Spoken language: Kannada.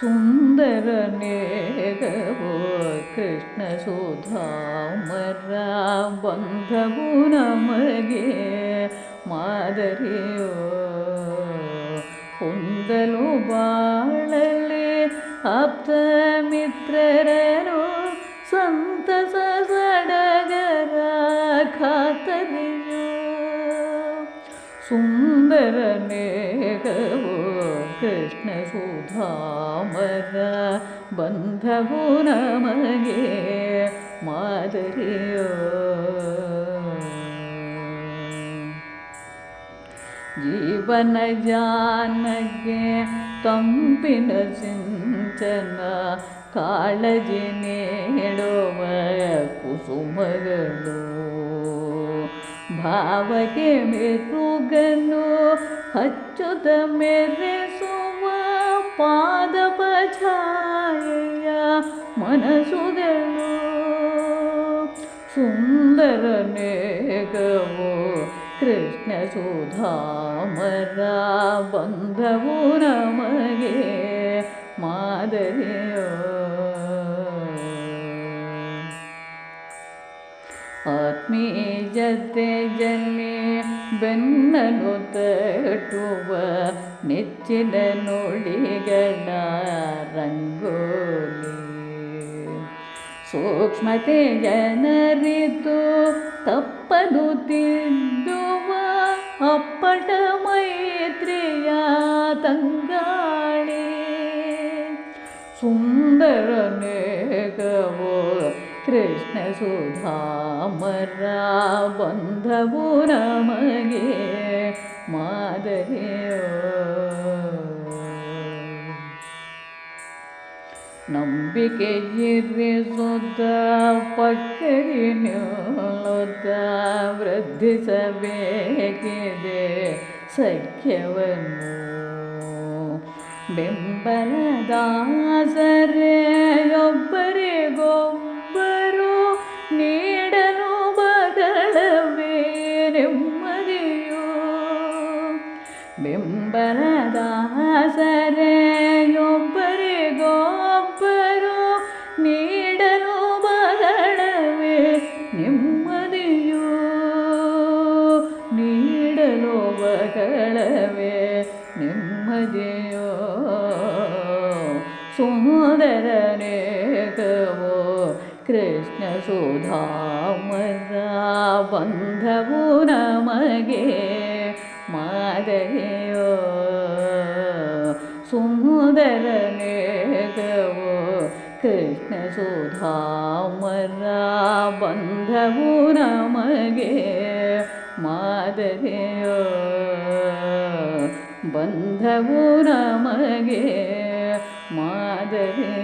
ಸುಂದರ ನೇಗವೋ ಕೃಷ್ಣ ಸುಧಾಮರ ಬಂಧವು ನಮಗೆ ಮಾದರಿಯೋ? ಹೊಂದಲು ಬಾಳಲಿ ಆಪ್ತ ಮಿತ್ರರನು ಸಂತಸ सुन्दरने कृष्णसुधामर बन्धवो नमगे बन्ध गुणमगे मा जीवन सिञ्चन काळजि नेडोव कुसुमग ಭಾವಗೆ ಮೆರುಗನು ಹಚ್ಚುತ್ತ ಮೆರೆಸುವ ಪಾದಪ ಛಾಯೆಯ ಮನಸುಗಳು ಸುಂದರ ನೇಗವು ಕೃಷ್ಣ ಸುಧಾಮರ ಬಂಧವು ನಮಗೆ ಮಾದರಿಯೋ ಆತ್ಮೀಯತೆ ಬೆನ್ನನು ತಟ್ಟುವ ನೆಚ್ಚಿನ ನುಡಿಗಳ ರಂಗೋಲಿ. ಸೂಕ್ಷ್ಮತೆ ಜನರಿತು ತಪ್ಪದು ತಿದ್ದುವ ಅಪ್ಪಟ ಮೈತ್ರಿಯ ತಂಗಾಳಿ. ಸುಂದರ ಕೃಷ್ಣ ಸುಧಾಮರ ಬಂಧವು ನಮಗೆ ಮಾದರಿಯೋ ಪಕ್ಕರಿ ನಿಲ್ಲುತ್ತ ವೃದ್ಧಿಸಬೇಕಿದೆ ಸಖ್ಯವನ್ನು ಬೆಂಬಲದಾಸರೆಯೊಬ್ಬರಿಗೊಬ್ಬರು ಬೆಂಬಲದಾಸರೆಯೊಬ್ಬರಿಗೊಬ್ಬರು ನೀಡಲು ಬದಲವೇ ನೆಮ್ಮದಿಯು. ನೀಡಲು ಬಗಳವೇ ನೆಮ್ಮದಿಯೋ. ಸುಂದರನೇಕವೋ ಕೃಷ್ಣ ಸುಧಾಮದ ಬಂಧವು ನಮಗೆ ಮಾದರಿಯೋ. ಸುಂದರನೇಕವೋ ಕೃಷ್ಣ ಸುಧಾಮರ ಬಂಧವು ನಮಗೆ ಮಾದರಿಯೋ. ಬಂಧವು ನಮಗೆ ಮಾದರಿಯೋ.